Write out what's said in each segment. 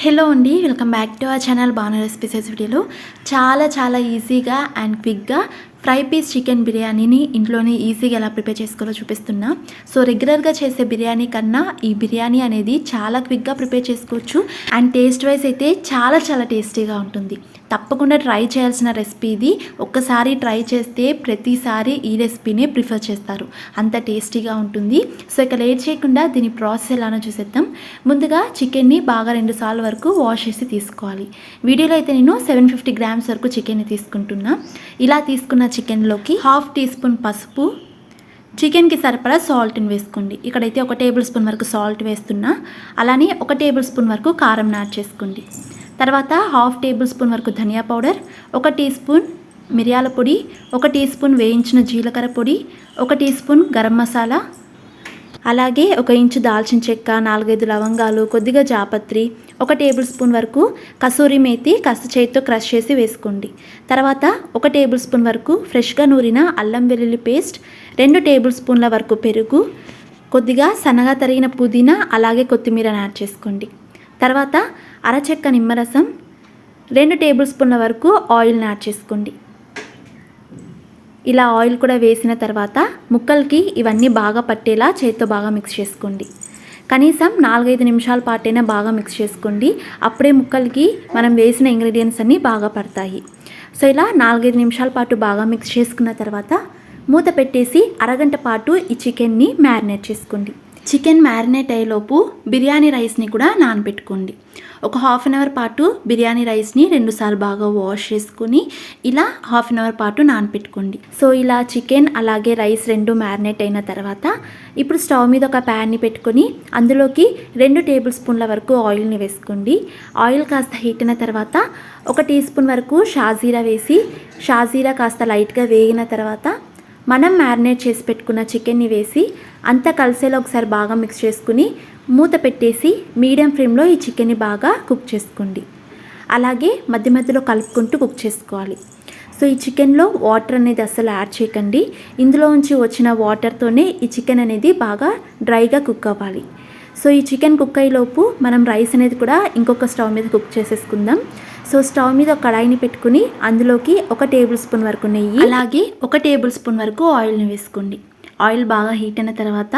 Hello అండి welcome back to our channel Banu recipes వీడియోలో? చాలా చాలా ఈజీగా అండ్ క్విక్గా ఫ్రై పీస్ చికెన్ బిర్యానీని ఇంట్లోనే ఈజీగా ఎలా ప్రిపేర్ చేసుకోవాలో చూపిస్తున్నా. సో రెగ్యులర్గా చేసే బిర్యానీ కన్నా ఈ బిర్యానీ అనేది చాలా క్విక్గా ప్రిపేర్ చేసుకోవచ్చు. అండ్ టేస్ట్ వైజ్ అయితే చాలా చాలా టేస్టీగా ఉంటుంది. తప్పకుండా ట్రై చేయాల్సిన రెసిపీ ఇది. ఒక్కసారి ట్రై చేస్తే ప్రతిసారి ఈ రెసిపీనే ప్రిఫర్ చేస్తారు. అంత టేస్టీగా ఉంటుంది. సో ఇక లేట్ చేయకుండా దీని ప్రాసెస్ ఎలానో చూసేద్దాం. ముందుగా చికెన్ని బాగా రెండు సార్లు వరకు వాష్ చేసి తీసుకోవాలి. వీడియోలో అయితే నేను సెవెన్ ఫిఫ్టీ గ్రామ్స్ వరకు చికెన్ని తీసుకుంటున్నా. ఇలా తీసుకున్న చికెన్లోకి హాఫ్ టీ స్పూన్ పసుపు చికెన్కి సరిపడా సాల్ట్ని వేసుకోండి. ఇక్కడైతే ఒక టేబుల్ స్పూన్ వరకు సాల్ట్ వేస్తున్నా. అలానే ఒక టేబుల్ స్పూన్ వరకు కారం యాడ్ చేసుకోండి. తర్వాత హాఫ్ టేబుల్ స్పూన్ వరకు ధనియా పౌడర్ ఒక టీ స్పూన్ మిరియాల పొడి ఒక టీ స్పూన్ వేయించిన జీలకర్ర పొడి ఒక టీ స్పూన్ గరం మసాలా అలాగే ఒక ఇంచు దాల్చిన చెక్క నాలుగైదు లవంగాలు కొద్దిగా జాపత్రి ఒక టేబుల్ స్పూన్ వరకు కసూరి మేతి కస్త చేతితో క్రష్ చేసి వేసుకోండి. తర్వాత ఒక టేబుల్ స్పూన్ వరకు ఫ్రెష్గా నూరిన అల్లం వెల్లుల్లి పేస్ట్ రెండు టేబుల్ స్పూన్ల వరకు పెరుగు కొద్దిగా సన్నగా తరిగిన పుదీనా అలాగే కొత్తిమీరని యాడ్ చేసుకోండి. తర్వాత అరచెక్క నిమ్మరసం రెండు టేబుల్ స్పూన్ల వరకు ఆయిల్ని యాడ్ చేసుకోండి. ఇలా ఆయిల్ కూడా వేసిన తర్వాత ముక్కలకి ఇవన్నీ బాగా పట్టేలా చేతితో బాగా మిక్స్ చేసుకోండి. కనీసం నాలుగైదు నిమిషాల పాటైనా బాగా మిక్స్ చేసుకోండి. అప్పుడే ముక్కలకి మనం వేసిన ఇంగ్రీడియంట్స్ అన్నీ బాగా పడతాయి. సో ఇలా నాలుగైదు నిమిషాల పాటు బాగా మిక్స్ చేసుకున్న తర్వాత మూత పెట్టేసి అరగంట పాటు ఈ చికెన్ని మ్యారినేట్ చేసుకోండి. చికెన్ మ్యారినేట్ అయ్యేలోపు బిర్యానీ రైస్ని కూడా నానబెట్టుకోండి. ఒక హాఫ్ అన్ అవర్ పాటు బిర్యానీ రైస్ని రెండుసార్లు బాగా వాష్ చేసుకుని ఇలా హాఫ్ అన్ అవర్ పాటు నానబెట్టుకోండి. సో ఇలా చికెన్ అలాగే రైస్ రెండు మ్యారినేట్ అయిన తర్వాత ఇప్పుడు స్టవ్ మీద ఒక ప్యాన్ని పెట్టుకొని అందులోకి రెండు టేబుల్ స్పూన్ల వరకు ఆయిల్ని వేసుకోండి. ఆయిల్ కాస్త హీట్ అయిన తర్వాత ఒక టీ స్పూన్ వరకు షాజీరా వేసి షాజీరా కాస్త లైట్గా వేగిన తర్వాత మనం మ్యారినేట్ చేసి పెట్టుకున్న చికెన్ని వేసి అంతా కలిసేలా ఒకసారి బాగా మిక్స్ చేసుకుని మూత పెట్టేసి మీడియం ఫ్లేమ్లో ఈ చికెన్ని బాగా కుక్ చేసుకోండి. అలాగే మధ్య మధ్యలో కలుపుకుంటూ కుక్ చేసుకోవాలి. సో ఈ చికెన్లో వాటర్ అనేది అస్సలు యాడ్ చేయకండి. ఇందులో నుంచి వచ్చిన వాటర్తోనే ఈ చికెన్ అనేది బాగా డ్రైగా కుక్ అవ్వాలి. సో ఈ చికెన్ కుక్ అయ్యేలోపు మనం రైస్ అనేది కూడా ఇంకొక స్టవ్ మీద కుక్ చేసేసుకుందాం. సో స్టవ్ మీద ఒక కడాయిని పెట్టుకుని అందులోకి ఒక టేబుల్ స్పూన్ వరకు నెయ్యి అలాగే ఒక టేబుల్ స్పూన్ వరకు ఆయిల్ని వేసుకోండి. ఆయిల్ బాగా హీట్ అయిన తర్వాత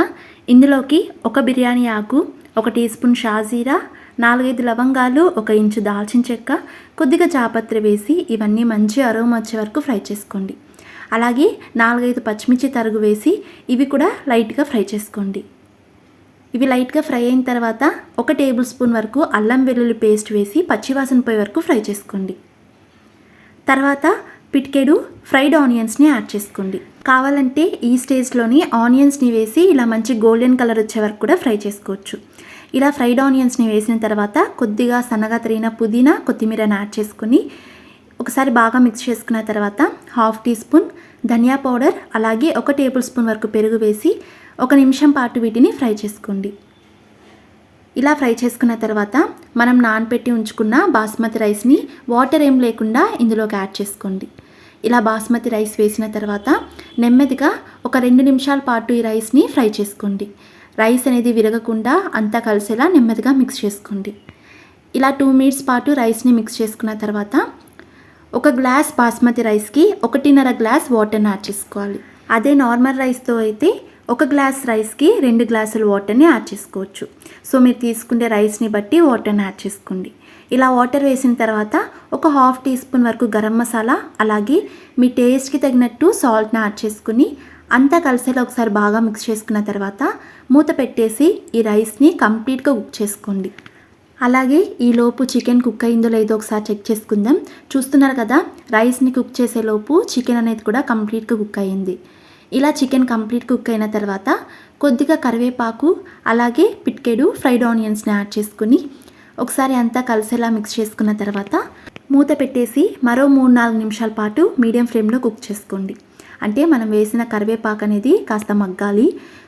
ఇందులోకి ఒక బిర్యానీ ఆకు ఒక టీ స్పూన్ షాజీరా నాలుగైదు లవంగాలు ఒక ఇంచు దాల్చిన చెక్క కొద్దిగా చాపత్రి వేసి ఇవన్నీ మంచి అరోమ వచ్చే వరకు ఫ్రై చేసుకోండి. అలాగే నాలుగైదు పచ్చిమిర్చి తరుగు వేసి ఇవి కూడా లైట్గా ఫ్రై చేసుకోండి. ఇవి లైట్గా ఫ్రై అయిన తర్వాత ఒక టేబుల్ స్పూన్ వరకు అల్లం వెల్లుల్లి పేస్ట్ వేసి పచ్చివాసన పోయే వరకు ఫ్రై చేసుకోండి. తర్వాత పిటికెడు ఫ్రైడ్ ఆనియన్స్ని యాడ్ చేసుకోండి. కావాలంటే ఈ స్టేజ్లోని ఆనియన్స్ని వేసి ఇలా మంచి గోల్డెన్ కలర్ వచ్చే వరకు కూడా ఫ్రై చేసుకోవచ్చు. ఇలా ఫ్రైడ్ ఆనియన్స్ని వేసిన తర్వాత కొద్దిగా సన్నగా తరిగిన పుదీనా కొత్తిమీరని యాడ్ చేసుకుని ఒకసారి బాగా మిక్స్ చేసుకున్న తర్వాత హాఫ్ టీ స్పూన్ ధనియా పౌడర్ అలాగే ఒక టేబుల్ స్పూన్ వరకు పెరుగు వేసి ఒక నిమిషం పాటు వీటిని ఫ్రై చేసుకోండి. ఇలా ఫ్రై చేసుకున్న తర్వాత మనం నానపెట్టి ఉంచుకున్న బాస్మతి రైస్ని వాటర్ ఏం లేకుండా ఇందులోకి యాడ్ చేసుకోండి. ఇలా బాస్మతి రైస్ వేసిన తర్వాత నెమ్మదిగా ఒక రెండు నిమిషాల పాటు ఈ రైస్ని ఫ్రై చేసుకోండి. రైస్ అనేది విరగకుండా అంతా కలిసేలా నెమ్మదిగా మిక్స్ చేసుకోండి. ఇలా టూ మినిట్స్ పాటు రైస్ని మిక్స్ చేసుకున్న తర్వాత ఒక గ్లాస్ బాస్మతి రైస్కి ఒకటిన్నర గ్లాస్ వాటర్ని యాడ్ చేసుకోవాలి. అదే నార్మల్ రైస్తో అయితే ఒక గ్లాస్ రైస్కి రెండు గ్లాసులు వాటర్ని యాడ్ చేసుకోవచ్చు. సో మీరు తీసుకునే రైస్ని బట్టి వాటర్ని యాడ్ చేసుకోండి. ఇలా వాటర్ వేసిన తర్వాత ఒక హాఫ్ టీ స్పూన్ వరకు గరం మసాలా అలాగే మీ టేస్ట్కి తగినట్టు సాల్ట్ని యాడ్ చేసుకుని అంతా కలిసేలా ఒకసారి బాగా మిక్స్ చేసుకున్న తర్వాత మూత పెట్టేసి ఈ రైస్ని కంప్లీట్గా కుక్ చేసుకోండి. అలాగే ఈలోపు చికెన్ కుక్ అయిందో లేదో ఒకసారి చెక్ చేసుకుందాం. చూస్తున్నారు కదా రైస్ని కుక్ చేసేలోపు చికెన్ అనేది కూడా కంప్లీట్గా కుక్ అయ్యింది. ఇలా చికెన్ కంప్లీట్ కుక్ అయిన తర్వాత కొద్దిగా కరివేపాకు అలాగే పిట్కెడు ఫ్రైడ్ ఆనియన్స్ని యాడ్ చేసుకుని ఒకసారి అంతా కలిసేలా మిక్స్ చేసుకున్న తర్వాత మూత పెట్టేసి మరో మూడు నాలుగు నిమిషాల పాటు మీడియం ఫ్లేమ్లో కుక్ చేసుకోండి. అంటే మనం వేసిన కరివేపాకు అనేది కాస్త మగ్గాలి.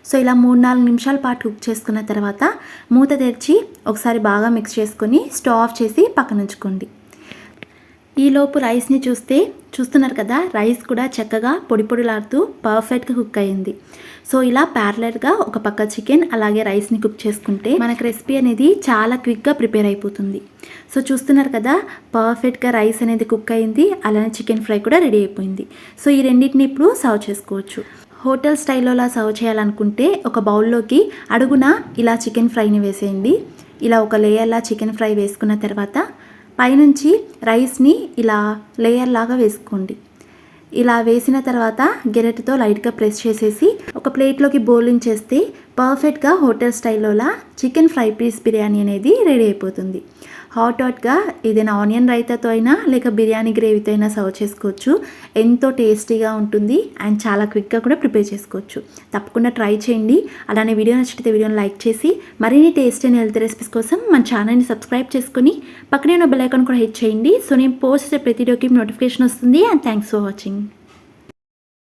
సో ఇలా మూడు నాలుగు నిమిషాల పాటు కుక్ చేసుకున్న తర్వాత మూత తెరిచి ఒకసారి బాగా మిక్స్ చేసుకొని స్టవ్ ఆఫ్ చేసి పక్కన ఉంచుకోండి. ఈలోపు రైస్ని చూస్తే చూస్తున్నారు కదా రైస్ కూడా చక్కగా పొడి పొడిలాడుతూ పర్ఫెక్ట్గా కుక్ అయింది. సో ఇలా ప్యారలర్గా ఒక పక్క చికెన్ అలాగే రైస్ని కుక్ చేసుకుంటే మనకు రెసిపీ అనేది చాలా క్విక్గా ప్రిపేర్ అయిపోతుంది. సో చూస్తున్నారు కదా పర్ఫెక్ట్గా రైస్ అనేది కుక్ అయింది అలానే చికెన్ ఫ్రై కూడా రెడీ అయిపోయింది. సో ఈ రెండింటిని ఇప్పుడు సర్వ్ చేసుకోవచ్చు. హోటల్ స్టైల్లో సర్వ్ చేయాలనుకుంటే ఒక బౌల్లోకి అడుగున ఇలా చికెన్ ఫ్రైని వేసేయండి. ఇలా ఒక లేయర్లా చికెన్ ఫ్రై వేసుకున్న తర్వాత పైనుంచి రైస్ని ఇలా లేయర్ లాగా వేసుకోండి. ఇలా వేసిన తర్వాత గెరెట్తో లైట్గా ప్రెస్ చేసేసి ఒక ప్లేట్లోకి బౌలింగ్ చేస్తే పర్ఫెక్ట్గా హోటల్ స్టైల్లోలా చికెన్ ఫ్రై పీస్ బిర్యానీ అనేది రెడీ అయిపోతుంది. హాట్ హాట్గా ఏదైనా ఆనియన్ రైతాతో అయినా లేక బిర్యానీ గ్రేవీతో అయినా సర్వ్ చేసుకోవచ్చు. ఎంతో టేస్టీగా ఉంటుంది అండ్ చాలా క్విక్గా కూడా ప్రిపేర్ చేసుకోవచ్చు. తప్పకుండా ట్రై చేయండి. అలానే వీడియో నచ్చితే వీడియోని లైక్ చేసి మరిన్ని టేస్ట్ అండ్ హెల్త్ రెసిపీస్ కోసం మన ఛానల్ని సబ్స్క్రైబ్ చేసుకుని పక్కనే ఉన్న బెల్ ఐకాన్ కూడా హిట్ చేయండి. సో నేను పోస్ట్ చేసే ప్రతి వీడియోకి నోటిఫికేషన్ వస్తుంది. And thanks for watching.